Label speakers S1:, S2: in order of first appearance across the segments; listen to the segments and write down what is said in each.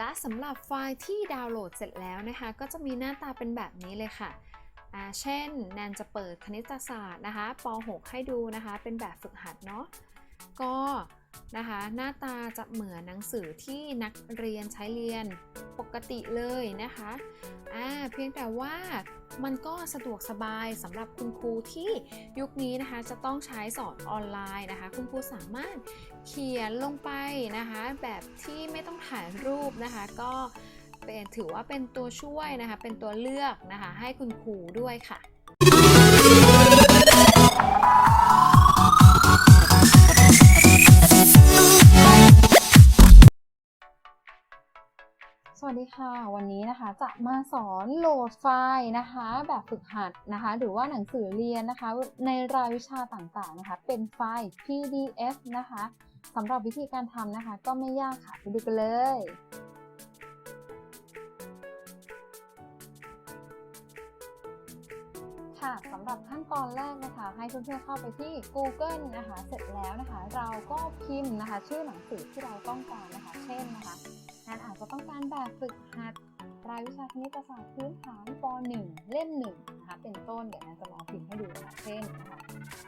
S1: และสำหรับไฟล์ที่ดาวน์โหลดเสร็จแล้วนะคะ ก็จะมีหน้าตาเป็นแบบนี้เลยค่ะเช่นแนนจะเปิดคณิตศาสตร์นะคะป .6 ให้ดูนะคะ เป็นแบบฝึกหัดเนาะก็ นะคะ หน้าตาจะเหมือนหนังสือที่นักเรียนใช้เรียนปกติเลยนะคะอ่าเพียงแต่ว่ามันก็สะดวกสบายสำหรับคุณครูที่ยุคนี้นะคะจะต้องใช้สอนออนไลน์นะคะ คุณครูสามารถเขียนลงไปนะคะ แบบที่ไม่ต้องถ่ายรูปนะคะ ก็เป็นถือว่าเป็นตัวช่วยนะคะ เป็นตัวเลือกนะคะ ให้คุณครูด้วยค่ะ
S2: ค่ะวันนี้นะคะจะมาสอนโหลดไฟล์นะคะ แบบฝึกหัดนะคะ หรือว่าหนังสือเรียนนะคะ ในรายวิชาต่างๆนะคะ เป็นไฟล์ PDF นะคะสำหรับวิธีการทำนะคะ ก็ไม่ยากค่ะไปดูกันเลยค่ะสำหรับขั้นตอนแรกนะคะ ให้เพื่อนๆเข้าไปที่ Google นะคะ เสร็จแล้วนะคะ เราก็พิมพ์นะคะ ชื่อหนังสือที่เราต้องการนะคะ เช่นนะคะานอาจจะต้องการแบบฝึกหัดรายวิชาคณิตศาสตร์พื้นฐานป .1 เล่ม1นะคะเป็นต้นเดี๋ยวแนนจะลองพิมพ์ให้ดูนะคะเช่นนะคะ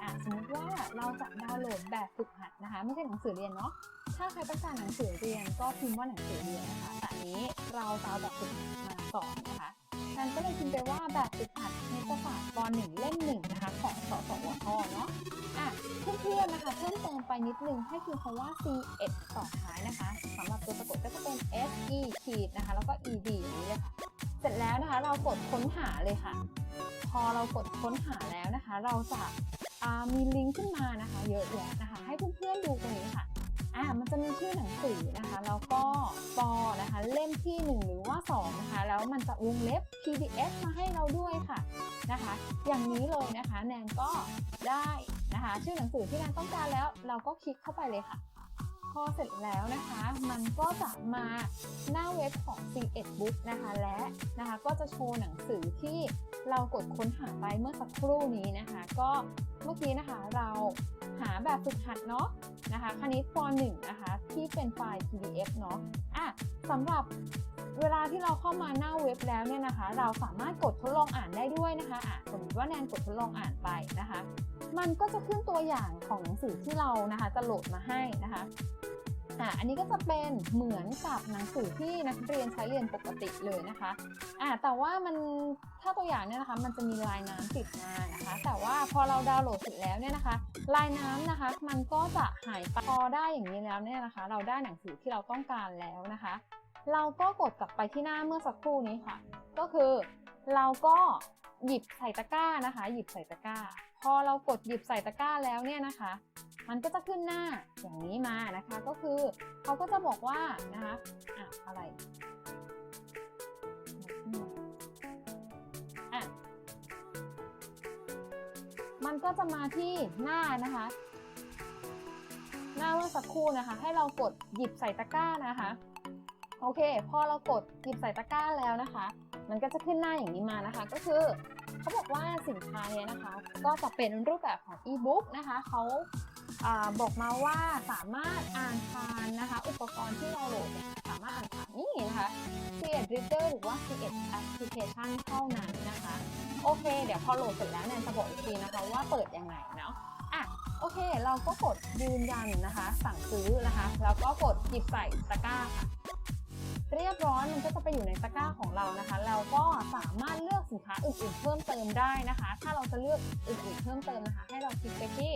S2: ะสมมติว่าเราจะดาวน์โหลดแบบฝึกหัดนะคะ ไม่ใช่หนังสือเรียนเนาะถ้าใครต้องการหนังสือเรียนก็พิมพ์ว่าหนังสือเรียนนะคะแต่อันนี้เราจะเอาแบบฝึกหัดมาสอนนะคะ นันก็เลยพิมพ์ไปว่าแบบฝึกหัดคณิตศาสตร์ป .1 เล่ม1นะคะของสสวทเนาะอะเพื่อนๆนะคะเพิ่มเติมไปนิดนึงให้พิมพ์คำว่า C1 ต่อท้ายนะคะสำหรับตัวสะกดก็จะเป็น S E ขีดนะคะแล้วก็ E D อย่างนี้เลยค่ะเสร็จแล้วนะคะเรากดค้นหาเลยค่ะ พอเรากดค้นหาแล้วนะคะ เราจะมีลิงก์ขึ้นมานะคะ เยอะแยะนะคะ ให้เพื่อนๆดูตรงนี้่ะมันจะมีชื่อหนังสือนะคะ แล้วก็ปอนะคะ เล่มที่ 1 หรือว่า2นะคะ แล้วมันจะวงเล็บ PDF มาให้เราด้วยค่ะนะคะ อย่างนี้เลยนะคะ แนนก็ได้นะคะ ชื่อหนังสือที่แนนต้องการแล้ว เราก็คลิกเข้าไปเลยค่ะ พอเสร็จแล้วนะคะ มันก็จะมาหน้าเว็บของ C1 Book นะคะ และนะคะก็จะโชว์หนังสือที่เรากดค้นหาไปเมื่อสักครู่นี้นะคะ ก็เมื่อกี้นะคะเรา หาแบบฝึกหัดเนาะนะคะคณิตป .1 นะคะที่เป็นไฟล์ PDF เนาะอะสำหรับเวลาที่เราเข้ามาหน้าเว็บแล้วเนี่ยนะคะ เราสามารถกดทดลองอ่านได้ด้วยนะคะอะสมมติว่าแนนกดทดลองอ่านไปนะคะ มันก็จะขึ้นตัวอย่างของหนังสือที่เรานะคะจะโหลดมาให้นะคะ อะอันนี้ก็จะเป็นเหมือนกับหนังสือที่นักเรียนใช้เรียนปกติเลยนะคะอะแต่ว่ามันถ้าตัวอย่างเนี่ยนะคะมันจะมีลายน้ำติดมานะคะ แต่ว่าพอเราดาวน์โหลดเสร็จแล้วเนี่ยนะคะ ลายน้ำนะคะ มันก็จะหายไปพอได้อย่างนี้แล้วเนี่ยนะคะ เราได้หนังสือที่เราต้องการแล้วนะคะ เราก็กดกลับไปที่หน้าเมื่อสักครู่นี้ค่ะ ก็คือเราก็หยิบใส่ตะกร้านะคะ หยิบใส่ตะกร้า พอเรากดหยิบใส่ตะกร้าแล้วเนี่ยนะคะ มันก็จะขึ้นหน้าอย่างนี้มานะคะ ก็คือเขาก็จะบอกว่านะคะอะอะไรอะมันก็จะมาที่หน้านะคะ หน้าเมื่อสักครู่นะคะ ให้เรากดหยิบใส่ตะกร้านะคะ โอเค พอเรากดหยิบใส่ตะกร้าแล้วนะคะ มันก็จะขึ้นหน้าอย่างนี้มานะคะ ก็คือ เขาบอกว่าสินค้าเนี้ยนะคะ ก็จะเป็นรูปแบบของอีบุ๊กนะคะเขาอบอกมาว่าสามารถอ่านผ่านนะคะ อุปกรณ์ที่เราโหลดเนี่ยสามารถอ่านผ่านนี่นะคะ C1 Reader หรือว่า C1 Application เท่านั้นนะคะ โอเค เดี๋ยวพอโหลดเสร็จแล้วเนี่ยจะบอกอีกทีนะคะว่าเปิดยังไงเนาะอะโอเค เราก็กดยืนยันนะคะ สั่งซื้อนะคะ แล้วก็กดหยิบใส่ตะกร้าค่ะ เรียบร้อยมันก็จะไปอยู่ในตะกร้าของเรานะคะ เราก็สามารถเลือกสินค้าอื่นๆ เพิ่มเติมได้นะคะ ถ้าเราจะเลือกอื่นๆเพิ่มเติมนะคะ ให้เราคลิกไปที่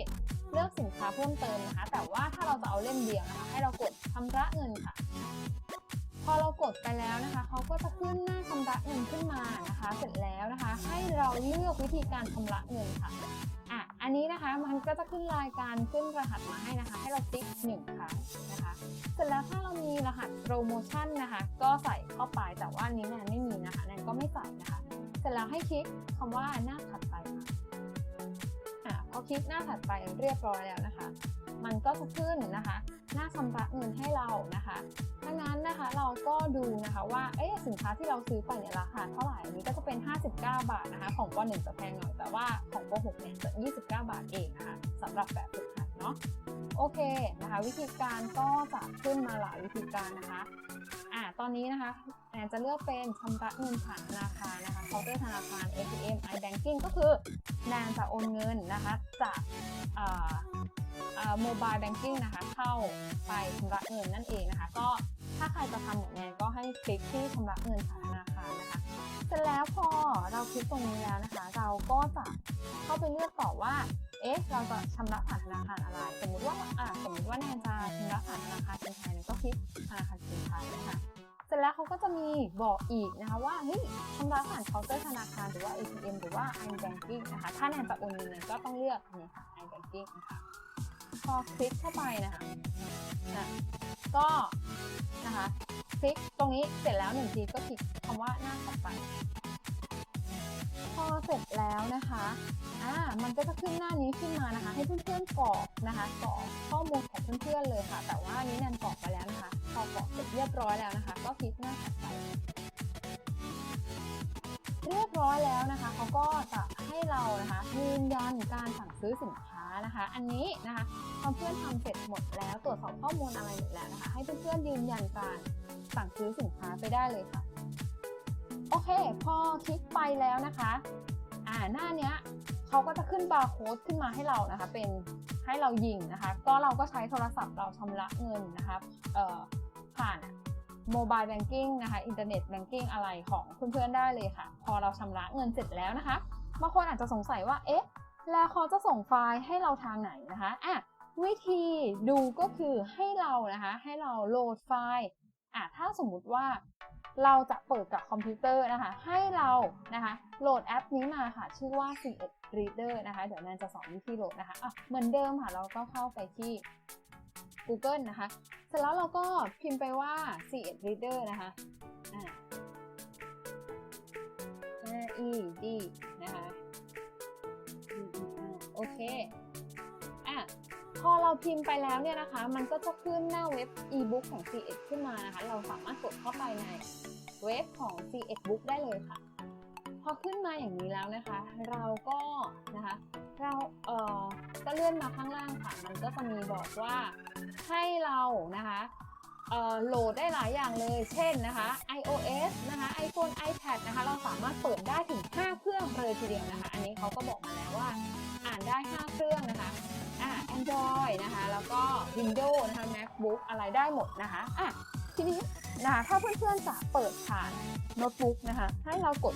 S2: เลือกสินค้าเพิ่มเติมนะคะ แต่ว่าถ้าเราจะเอาเล่มเดียวนะคะ ให้เรากดชำระเงินค่ะ พอเรากดไปแล้วนะคะเขาก็จะขึ้นหน้าชำระเงินขึ้นมานะคะ เสร็จแล้วนะคะ ให้เราเลือกวิธีการชำระเงินค่ะอะ อันนี้นะคะมันก็จะขึ้นรายการขึ้นรหัสมาให้นะคะ ให้เราติ๊กหนึ่งครั้งนะคะ เสร็จแล้วถ้าเรามีรหัสโปรโมชั่นนะคะ ก็ใส่เข้าไปแต่ว่านี้แนนไม่มีนะคะแนนก็ไม่ใส่นะคะ เสร็จแล้วให้คลิกคำว่าหน้าถัดไปค่ะอะพอคลิกหน้าถัดไปเรียบร้อยแล้วนะคะ มันก็จะขึ้นนะคะ หน้าชำระเงินให้เรานะคะดังนั้นนะคะเราก็ดูนะคะว่าเอ๊สินค้าที่เราซื้อไปเนี่ยราคาเท่าไหร่อันนี้ก็จะเป็น 59 บาทนะคะ ของป .1 จะแพงหน่อยแต่ว่าของป .6 เนี่ยจะ 29 บาทเองนะคะสำหรับแบบฝึกหัด เนาะโอเคนะคะวิธีการก็จะขึ้นมาหลายวิธีการนะคะอ่าตอนนี้นะคะแอนจะเลือกเป็นชำระเงินผ่านธนาคารนะคะเคาน์เตอร์ธนาคาร ATM iBanking ก็คือแนนจะโอนเงินนะคะจากโมบายแบงกิ้งนะคะเข้าไปชำระเงินนั่นเองนะคะ ก็ถ้าใครจะทำเหมือนแนนก็ให้คลิกที่ชำระเงินผ่านธนาคารนะคะ เสร็จแล้วพอเราคลิกตรงนี้แล้วนะคะ เราก็จะเข้าไปเลือกต่อว่า เอ๊ะ เราจะชำระผ่านธนาคารอะไร สมมุติว่าอ่าสมมติว่าแนนจะชำระผ่านธนาคารกรุงไทยแนนก็คลิกธนาคารกรุงไทยนะคะเสร็จแล้วเขาก็จะมีบอกอีกนะคะว่าเฮ้ยชำระผ่านเคาน์เตอร์ธนาคารหรือว่า ATM หรือว่า iBanking นะคะ ถ้าแนนจะโอนเงินก็ต้องเลือกนี่ค่ะ iBanking นะคะพอคลิกเข้าไปนะคะอะก็นะคะ คลิกตรงนี้เสร็จแล้วหนึ่งทีก็คลิกคำว่าหน้าถัดไป พอเสร็จแล้วนะคะอ่ามันก็จะขึ้นหน้านี้ขึ้นมานะคะ ให้เพื่อนๆกรอกนะคะกรอกข้อมูลของเพื่อนๆเลยค่ะ แต่ว่านนี้แนนกรอกไปแล้วนะคะพอกรอกเสร็จเรียบร้อยแล้วนะคะ ก็คลิกหน้าถัดไปเรียบร้อยแล้วนะคะเขาก็จะให้เรานะคะยืนยันการสั่งซื้อสินค้า นะคะ อันนี้นะคะพอเพื่อนทำเสร็จหมดแล้วตรวจสอบข้อมูลอะไรหมดแล้วนะคะ ให้เพื่อนๆยืนยันการสั่งซื้อสินค้าไปได้เลยค่ะ โอเค พอคลิกไปแล้วนะคะ อ่าหน้าเนี้ยเขาก็จะขึ้นบาร์โค้ดขึ้นมาให้เรานะคะ เป็นให้เรายิงนะคะ ก็เราก็ใช้โทรศัพท์เราชำระเงินนะคะผ่านโมบายแบงกิ้งนะคะอินเทอร์เน็ตแบงกิ้งอะไรของเพื่อนๆได้เลยค่ะ พอเราชำระเงินเสร็จแล้วนะคะบางคนอาจจะสงสัยว่าเอ๊ะ แล้วเขาจะส่งไฟล์ให้เราทางไหนนะคะอะวิธีดูก็คือให้เรานะคะ ให้เราโหลดไฟล์อะถ้าสมมุติว่าเราจะเปิดกับคอมพิวเตอร์นะคะ ให้เรานะคะ โหลดแอปนี้มาค่ะ ชื่อว่า C1 Reader นะคะ เดี๋ยวแนนจะสอนวิธีโหลดนะคะอะเหมือนเดิมค่ะ เราก็เข้าไปที่ Google นะคะ เสร็จแล้วเราก็พิมพ์ไปว่า C1 Reader นะคะอ่า R E D นะคะ โอเคอะพอเราพิมพ์ไปแล้วเนี่ยนะคะ มันก็จะขึ้นหน้าเว็บ e-book ของ C1 ขึ้นมานะคะ เราสามารถกดเข้าไปในเว็บของ C1 Book ได้เลยค่ะ พอขึ้นมาอย่างนี้แล้วนะคะ เราก็นะคะ เราเอ่อก็เลื่อนมาข้างล่างค่ะ มันก็จะมีบอกว่าให้เรานะคะเอ่อโหลดได้หลายอย่างเลย เช่นนะคะ iOS นะคะ iPhone iPad นะคะ เราสามารถเปิดได้ถึง 5 เครื่องเลยทีเดียวนะคะ อันนี้เขาก็บอกมาแล้ว อ่านได้ 5 เครื่องนะคะอ่า Android นะคะ แล้วก็ Windows นะคะ MacBook อะไรได้หมดนะคะอะทีนี้นะคะถ้าเพื่อนๆจะเปิดผ่านโน้ตบุ๊กนะคะ ให้เรากด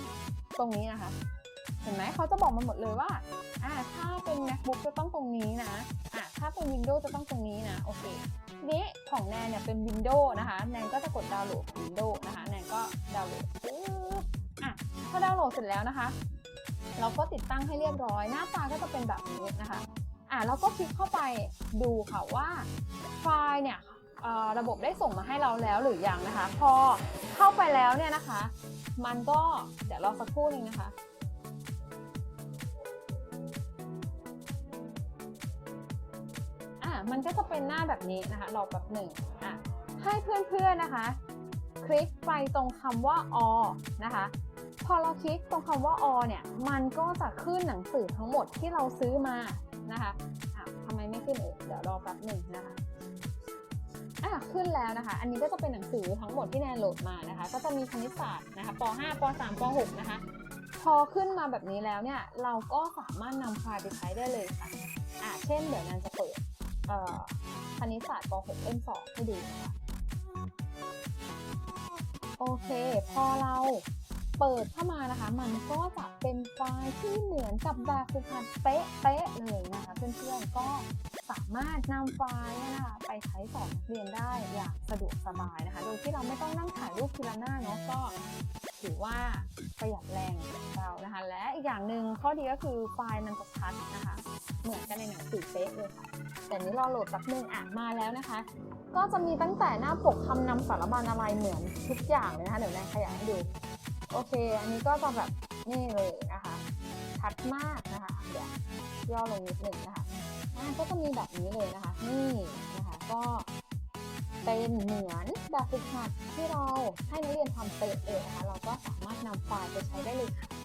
S2: ตรงนี้นะคะ เห็นไหมเขาจะบอกมาหมดเลยว่าอ่าถ้าเป็น macbook จะต้องตรงนี้นะอ่าถ้าเป็น windows จะต้องตรงนี้นะ โอเคทีนี้ของแนนเนี่ยเป็น windows นะคะ แนนก็จะกดดาวน์โหลด windows นะคะ แนนก็ดาวน์โหลดอะพอดาวน์โหลดเสร็จแล้วนะคะ เราก็ติดตั้งให้เรียบร้อย หน้าตาก็จะเป็นแบบนี้นะคะอ่าเราก็คลิกเข้าไปดูค่ะว่าไฟล์เนี่ยระบบได้ส่งมาให้เราแล้วหรือยังนะคะ พอเข้าไปแล้วเนี่ยนะคะ มันก็เดี๋ยวรอสักครู่นึงนะคะอะมันก็จะเป็นหน้าแบบนี้นะคะรอแป๊บหนึ่งอะให้เพื่อนๆนะคะ คลิกไปตรงคำว่าอนะคะ พอเราคลิกตรงคำว่าอเนี่ย มันก็จะขึ้นหนังสือทั้งหมดที่เราซื้อมานะคะะทำไมไม่ขึ้นเอ่ยเดี๋ยวรอแป๊บหนึ่งนะคะอะขึ้นแล้วนะคะ อันนี้ก็จะเป็นหนังสือทั้งหมดที่แนนโหลดมานะคะ ก็จะมีคณิตศาสตร์นะคะป .5 ป .3 ป .6 นะคะ พอขึ้นมาแบบนี้แล้วเนี่ย เราก็สามารถนำไฟล์ไปใช้ได้เลยค่ะ อะ เช่น เดี๋ยวแนนจะเปิดคณิตศาสตร์ป .6 เล่ม2ให้ดูนะคะ โอเค พอเรา เปิดเข้ามานะคะ มันก็จะเป็นไฟล์ที่เหมือนกับแบบฝึกหัดเป๊ะเป๊ะๆเลยนะคะเพื่อนๆก็สามารถนำไฟล์นี่นะคะไปใช้สอนเรียนได้อย่างสะดวกสบายนะคะ โดยที่เราไม่ต้องนั่งถ่ายรูปทีละหน้าเนาะก็ถือว่าประหยัดแรงของเรานะคะ และอีกอย่างหนึ่งข้อดีก็คือไฟล์มันจะชัดนะคะ เหมือนกันในหนังสือเป๊ะเลยค่ะ แต่นี้รอโหลดแป๊บนึงอะมาแล้วนะคะ ก็จะมีตั้งแต่หน้าปกคำนำสารบัญอะไรเหมือนทุกอย่างเลยนะคะเดี๋ยวแนนขยายให้ดู โอเค อันนี้ก็จะแบบนี่เลยนะคะชัดมากนะคะเดี๋ยวย่อลงนิดหนึ่งนะคะอ่าก็จะมีแบบนี้เลยนะคะ นี่นะคะก็เป็นเหมือนแบบฝึกหัดที่เราให้นักเรียนทำเป๊ะเองนะคะ เราก็สามารถนำไฟล์ไปใช้ได้เลยค่ะ